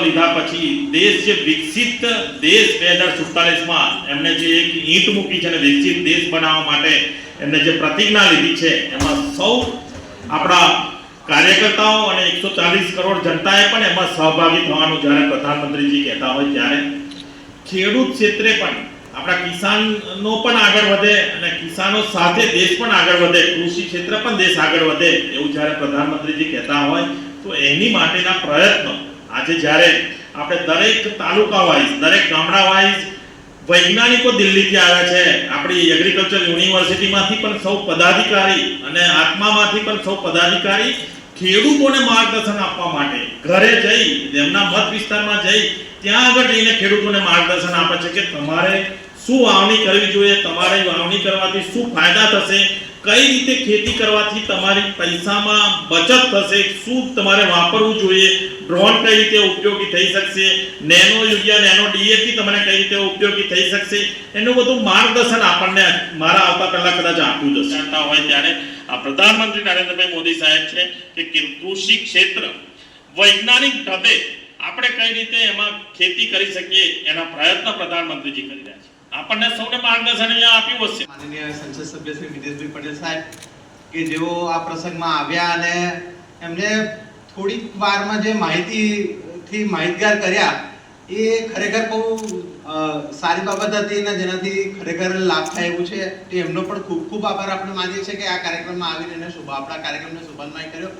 લીધા પછી દેશ જે વિકસિત દેશ બે હજાર સુડતાલીસમાં એમને જે એક ઈંટ મૂકી છે અને વિકસિત દેશ બનાવવા માટે એમને જે પ્રતિજ્ઞા લીધી છે, એમાં સૌ આપણા કાર્યકર્તાઓ અને એકસો ચાલીસ કરોડ જનતાએ પણ એમાં સહભાગી થવાનું જ્યારે પ્રધાનમંત્રીજી કહેતા હોય ત્યારે. ખેડૂત ક્ષેત્રે પણ આપણા કિસાનનો પણ આગળ વધે અને કિસાનો સાથે દેશ પણ આગળ વધે, કૃષિ ક્ષેત્ર પણ દેશ આગળ વધે એવું જ્યારે પ્રધાનમંત્રીજી કહેતા હોય, તો એની માટેના પ્રયત્નો આજે જ્યારે આપણે દરેક તાલુકા વાઇઝ દરેક ગામડા વાઇઝ વૈજ્ઞાનિકો દિલ્હીથી આવ્યા છે, આપણી એગ્રીકલ્ચર યુનિવર્સિટીમાંથી પણ સૌ પદાધિકારી અને આત્મામાંથી પણ સૌ પદાધિકારી ખેડૂતોને માર્ગદર્શન આપવા માટે ઘરે જઈ એમના મત વિસ્તારમાં જઈ, ત્યાં આગળ જઈને ખેડૂતોને માર્ગદર્શન આપે છે કે તમારે શું વાવણી કરવી જોઈએ, તમારે વાવણી કરવાથી શું ફાયદા થશે કઈ રીતે ખેતી કરવાથી તમારી પૈસામાં બચત થશે, શું તમારે વાપરવું જોઈએ, ડ્રોન કઈ રીતે ઉપયોગી થઈ શકશે, નેનો યુરિયા, નેનો ડીએપી તમને કઈ રીતે ઉપયોગી થઈ શકશે, એનું બધું માર્ગદર્શન આપણને મારા આવતા પહેલા કદાચ આપ્યું જ જાણતા હોય ત્યારે આ પ્રધાનમંત્રી નરેન્દ્રભાઈ મોદી સાહેબ છે કે કૃષિ ક્ષેત્ર વૈજ્ઞાનિક ઢબે આપણે કઈ રીતે એમાં ખેતી કરી શકીએ એના પ્રયત્ન પ્રધાનમંત્રીજી કરી રહ્યા છે. આપણને સૌને માર્ગદર્શન અહીંયા આપ્યું હશે. માનનીય સંસદ સભ્ય શ્રી વિદેશભાઈ પટેલ સાહેબ, કે જેઓ આ પ્રસંગમાં આવ્યા અને એમને થોડીક વારમાં જે માહિતીથી માહિતગાર કર્યા, એ ખરેખર બહુ સારી બાબત હતી અને જેનાથી ખરેખર લાભ થાય એવું છે. એમનો પણ ખૂબ ખૂબ આભાર આપણે માનીએ છીએ કે આ કાર્યક્રમમાં આવીને એને શુભ, આપણા કાર્યક્રમને શુભાન્વય કર્યો.